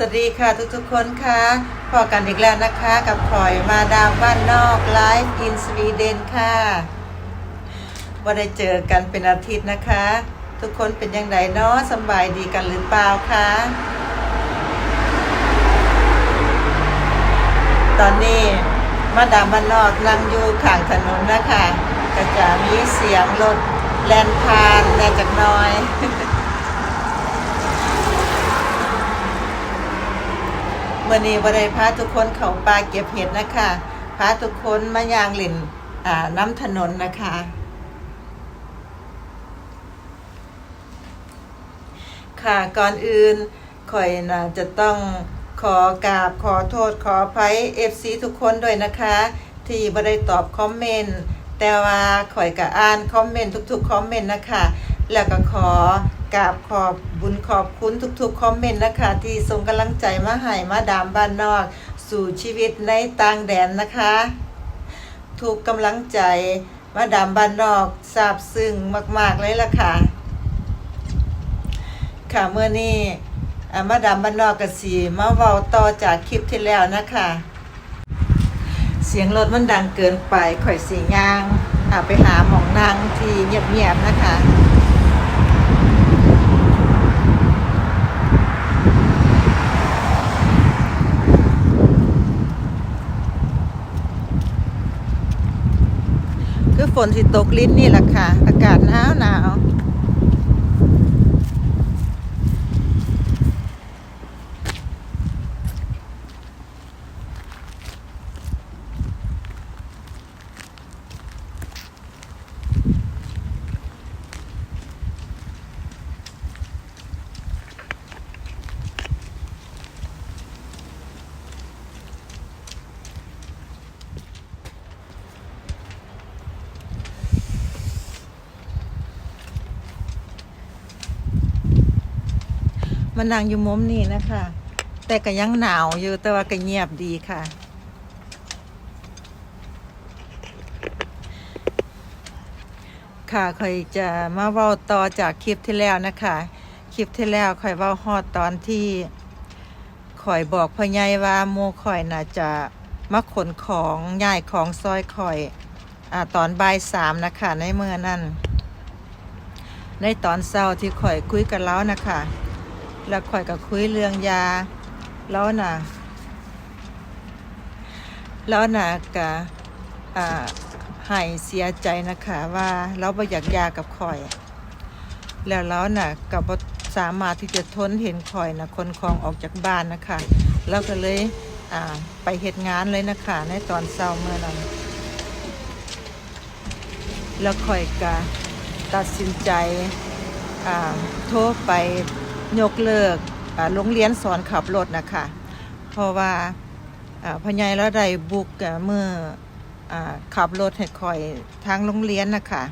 สวัสดีค่ะทุกๆคนค่ะพอกันอีกแล้วนะคะกับพลอยมาดามบ้านนอกไลฟ์อินสวีเดนค่ะว่าได้เจอกันเป็นอาทิตย์นะคะ ทุกคนเป็นยังไงเนาะสบายดีกันหรือเปล่าคะตอนนี้มาดามบ้านนอกนั่งอยู่ข้างถนนนะคะก็จะมีเสียงรถแล่นผ่านแน่จักน้อย เมื่อนี้บริพาทุกคนเขาปลาเก็บเห็ดนะคะพาทุกคนมายางหลินน้ำถนนนะคะ ค่ะก่อนอื่นข่อยนะจะต้องขอกราบขอโทษขออภัย FC ทุกคนด้วยนะคะ ที่บ่ได้ตอบคอมเมนต์แต่ว่าข่อยก็อ่านคอมเมนต์ทุกๆคอมเมนต์นะคะ แล้วก็ขอ กราบขอบบุญขอบคุณทุกๆ คอมเมนต์นะคะ ที่ส่งกำลังใจมาให้มาดามบ้านนอก สู่ชีวิตในต่างแดนนะคะ ทุกกำลังใจมาดามบ้านนอกซาบซึ้งมาก ๆ เลยล่ะค่ะ ค่ะเมื่อนี้มาดามบ้านนอกกับสีมาเว้าต่อจากคลิปที่แล้วนะคะ เสียงรถมันดังเกินไปข่อยสีย่างอาไปหาหมองนางที่เงียบๆนะคะ คือฝนสิตกลิ้นนี่แหละค่ะ อากาศหนาวหนาว มันนั่งอยู่มุมนี่นะคะ แต่ก็ยังหนาวอยู่แต่ว่าก็เงียบดีค่ะ ค่ะคอยจะมาเว้าต่อจากคลิปที่แล้วนะคะ คลิปที่แล้วคอยเว้าฮอดตอนที่ข่อยบอกพ่อใหญ่ว่าโมข่อยน่าจะมาขนของย้ายของซอยข่อยอ่าตอนบ่ายสามนะคะในเมื่อนั้นในตอนเช้าที่ข่อยคุยกันแล้วนะคะ แล้วข่อยก็คุยเรื่องยา แล้วน่ะ แล้วน่ะก็อ่าให้เสียใจนะคะว่าเราบ่อยากยากับข่อย แล้วเราน่ะก็บ่สามารถที่จะทนเห็นข่อยนะคนของออกจากบ้านนะคะแล้วก็เลยอ่าไปเหตุงานเลยนะคะ ในตอนเช้าเมื่อนั้นแล้วข่อยก็ตัดสินใจอ่าโทรไป ยกเลิกโรงเรียนสอนขับรถนะคะ เพราะว่าพญ่แล้วไดบุกเมื่ออขับรถให้ข่อยทางโรงเรียนนะคะ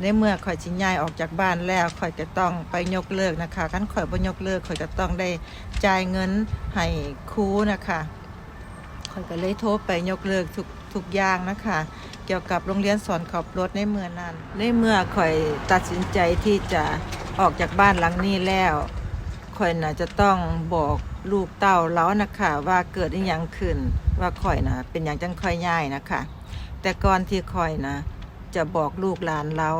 ในเมื่อข่อยชินย้ายออกจากบ้านแล้วข่อยจะต้องไปยกเลิกนะคะขั้นข่อยบ่ยกเลิกข่อยจะต้องได้จ่ายเงินให้ครูนะคะข่อยก็เลยโทรไปยกเลิกทุกทุกอย่างนะคะ เกี่ยวกับโรงเรียนสอนขับรถในเมื่อนั้นในเมื่อข่อยตัดสินใจที่จะออกจากบ้านหลังนี้แล้ว ข่อยน่ะจะต้องบอกลูกเต้าเล้านะคะว่าเกิดอหยังขึ้นว่าข่อยน่ะเป็นอย่างจังค่อยย่ายนะคะ แต่ก่อนที่ข่อยนะ จะบอกลูกหลานเรา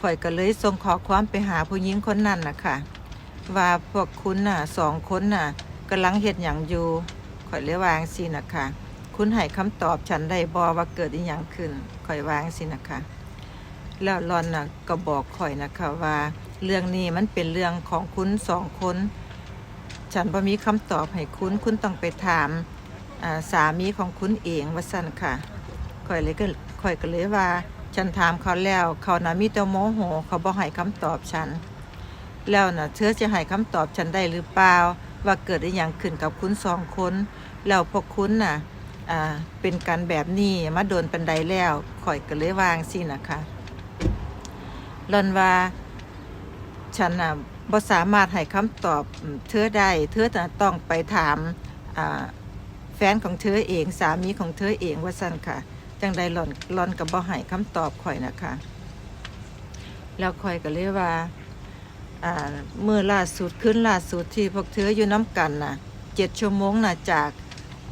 ข่อยก็เลยส่งขอความไปหาผู้หญิงคนนั้นนะคะว่าพวกคุณน่ะสองคนน่ะกำลังเฮ็ดอย่างอยู่ข่อยเลยวางสินะคะ คุณให้คำตอบฉันได้บอว่าเกิดอหย่างขึ้นข่อยวางสินะคะ แล้วรอนน่ะก็บอกข่อยนะคะว่า เรื่องนี้มันเป็นเรื่องของคุณสองคน ฉันพอมีคำตอบให้คุณ คุณต้องไปถามาสามีของคุณเองว่าสั่นค่ะข่อยเลยก็ข่อยก็เลยว่า ฉันถามเขาแล้ว เขานะมีแต่โมโห เขาบอกให้คำตอบฉัน แล้วน่ะเธอจะให้คำตอบฉันได้หรือเปล่า ว่าเกิดอหย่างขึ้นกับคุณสองคนแล้วพวกคุณน่ะอ่าเป็นการแบบนี้มาโดนปันไดแล้วข่อยก็เลยวางสินะคะรอนว่า ฉันน่ะบ่สามารถให้คำตอบเธอได้ เธอจะต้องไปถามอ่าแฟนของเธอเองสามีของเธอเองว่าสั่นค่ะ จังใดหล่อนหล่อนกับบ่ให้คำตอบข่อยนะคะ แล้วข่อยก็เลยว่าอ่าเมื่อล่าสุดขึ้นล่าสุดที่พวกเธออยู่น้ำกันน่ะเจ็ดชั่วโมงน่ะจาก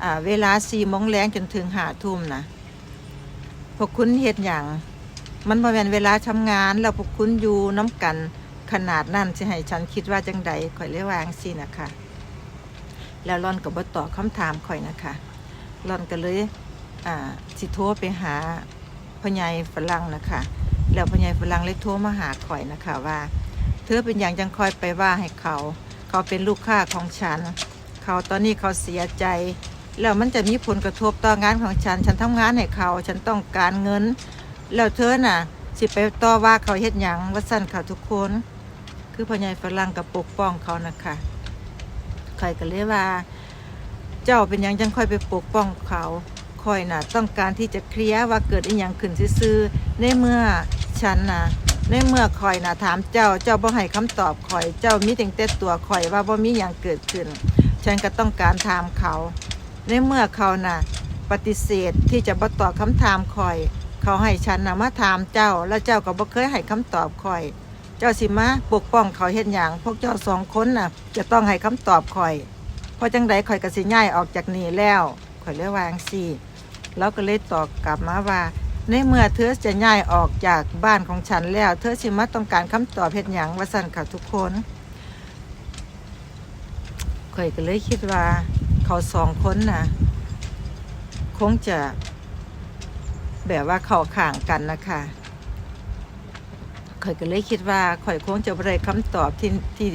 อ่าเวลาสี่โมงแรงจนถึงหาทุ่มนะพวกคุณเฮ็ดอย่างมันบ่แม่นเวลาทำงานแล้วพวกคุณอยู่น้ำกัน ขนาดนั้นสิให้ฉันคิดว่าจังใดข่อยเลยวาจั่งสินะคะแล้วร่อนก็บ่ตอบคำถามข่อยนะคะร่อนก็เลยอ่าสิโทรไปหาพ่อใหญ่ฝรั่งนะคะแล้วพ่อใหญ่ฝรั่งเลยโทรมาหาข่อยนะคะว่า เธอเป็นอย่างจังคอยไปว่าให้เขา เขาเป็นลูกค้าของฉัน เขาตอนนี้เขาเสียใจแล้วมันจะมีผลกระทบต่องานของฉัน ฉันทำงานให้เขา ฉันต้องการเงิน แล้วเธอน่ะ สิไปต่อว่าเขาเฮ็ดหยังว่าสั่นเขาทุกคน คือพ่อใหญ่ฝรั่งกับปกป้องเขานะคะใครก็เลยว่า เจ้าเป็นยังจังค่อยไปปกป้องเขาคอยน่ะ ต้องการที่จะเคลียร์ว่าเกิดอีหยังขึ้นซื่อๆในเมื่อฉันน่ะในเมื่อคอยน่ะถามเจ้าเจ้าบ่ให้คำตอบคอยเจ้ามีแต่งแต่ตัวคอยว่าบ่มีหยังเกิดขึ้น ฉันก็ต้องการถามเขา ในเมื่อเขาน่ะ ปฏิเสธที่จะบ่ตอบคำถามคอย เขาให้ฉันน่ะมาถามเจ้า แล้วเจ้าก็บ่เคยให้คำตอบคอย เจ้าสิมาปกป้องเขาเฮ็ดหยังพวกเจ้าสองคนน่ะ จะต้องให้คำตอบคอยเพราะจังใดคอยก็สิย้ายออกจากนี่แล้วคอยเลยวางสิแล้วก็เลยตอบกลับมาว่า ในเมื่อเธอจะย้ายออกจากบ้านของฉันแล้ว เธอสิมาต้องการคำตอบเฮ็ดหยังว่าสั่นค่ะทุกคนข่อยก็เลยคิดว่า เขาสองคนน่ะ คงจะ แบบว่าเข้าข่างกันนะคะ ข่อยก็เลยคิดว่าข่อยคงจะได้คำตอบที่ที่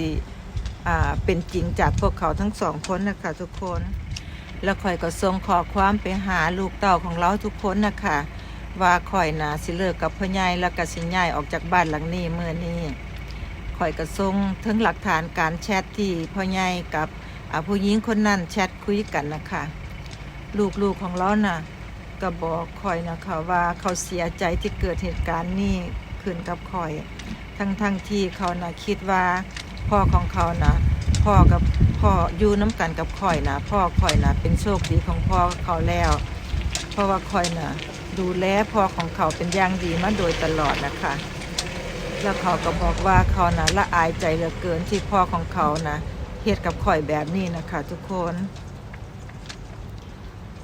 เป็นจริงจากพวกเขาทั้งสองคนนะคะทุกคน แล้วข่อยก็ส่งขอความไปหาลูกเต่าของเราทุกคนนะคะว่าข่อยนะสิเลิกกับพ่อใหญ่แล้วก็สิย้ายออกจากบ้านหลังนี้เมื่อนี้ข่อยก็ส่งถึงหลักฐานการแชทที่พ่อใหญ่กับผู้หญิงคนนั้นแชทคุยกันนะคะลูกๆของเราน่ะก็บอกข่อยนะคะว่าเขาเสียใจที่เกิดเหตุการณ์นี้ ขึ้นกับข่อย ทั้งทั้งที่เขาน่ะคิดว่า พ่อของเขานะพ่อกับพ่ออยู่น้ำกันกับข่อยนะพ่อข่อยนะเป็นโชคดีของพ่อเขาแล้ว เพราะว่าข่อยน่ะดูแลพ่อของเขาเป็นอย่างดีมาโดยตลอดนะคะแล้วเขาก็บอกว่าเขาน่ะละอายใจเหลือเกินที่พ่อของเขานะเฮ็ดกับข่อยแบบนี้นะคะทุกคน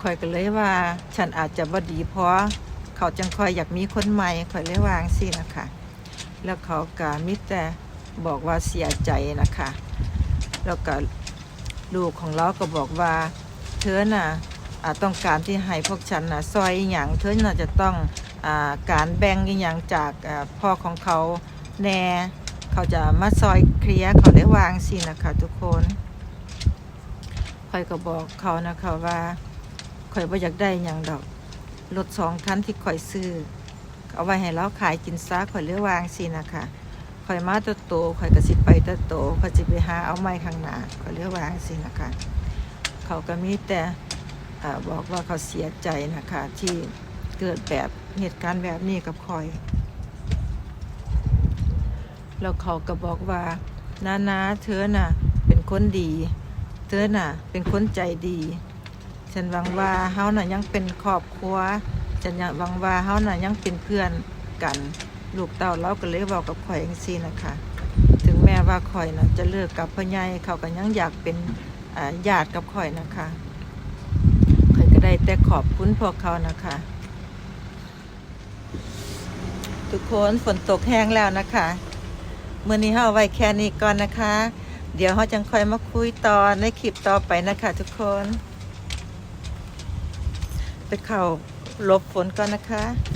ข่อยก็เลยว่า ฉันอาจจะบ่ดีเพราะ เขาจังคอยอยากมีคนใหม่ข่อยเลยวางสินะคะ แล้วเขาก็มิแต่บอกว่าเสียใจนะคะ แล้วก็ลูกของเราก็บอกว่าเธอน่ะต้องการที่ให้พวกฉันน่ะซอยอหย่างเธอน่ะจะต้องอการแบ่งอหย่างจากพ่อของเขาแน่เขาจะมาซอยเคลียร์เขาได้วางสินะคะ ทุกคนข่อยก็บอกเขานะคะว่าข่อยบ่อยากได้หยังดอก รถสองคันที่ข่อยซื้อ เอาไว้ให้เราขายกินซะข่อยเลือวางสินะคะข่อยมาแตะโตข่อยก็สิไปแตะโตข่อยสิไปหาเอาไม้ข้างหน้าข่อยเลือวางสินะคะ เขาก็มีแต่บอกว่าเขาเสียใจนะคะ ที่เกิดแบบเหตุการณ์แบบนี้กับข่อย แล้วเขาก็บอกว่านานาเธอน่ะ เป็นคนดี เธอน่ะ เป็นคนใจดี ฉันหวังว่าเฮาน่ะยังเป็นครอบครัวจะยังหวังว่าเฮาน่ะยังเป็นเพื่อนกัน ลูกเต้าเราก็เลยเว้ากับข่อยจังซี่นะคะ ถึงแม้ว่าข่อยน่ะจะเลิกกับพ่อใหญ่เขาก็ยังอยากเป็นอ่าญาติกับข่อยนะคะข่อยก็ได้แต่ขอบคุณพวกเขานะคะ ทุกคนฝนตกแห้งแล้วนะคะมื้อนี้เฮาไว้แค่นี้ก่อนนะคะ เดี๋ยวเฮาจังค่อยมาคุยต่อในคลิปต่อไปนะคะ ทุกคน เข้าลบฝนก่อนนะคะ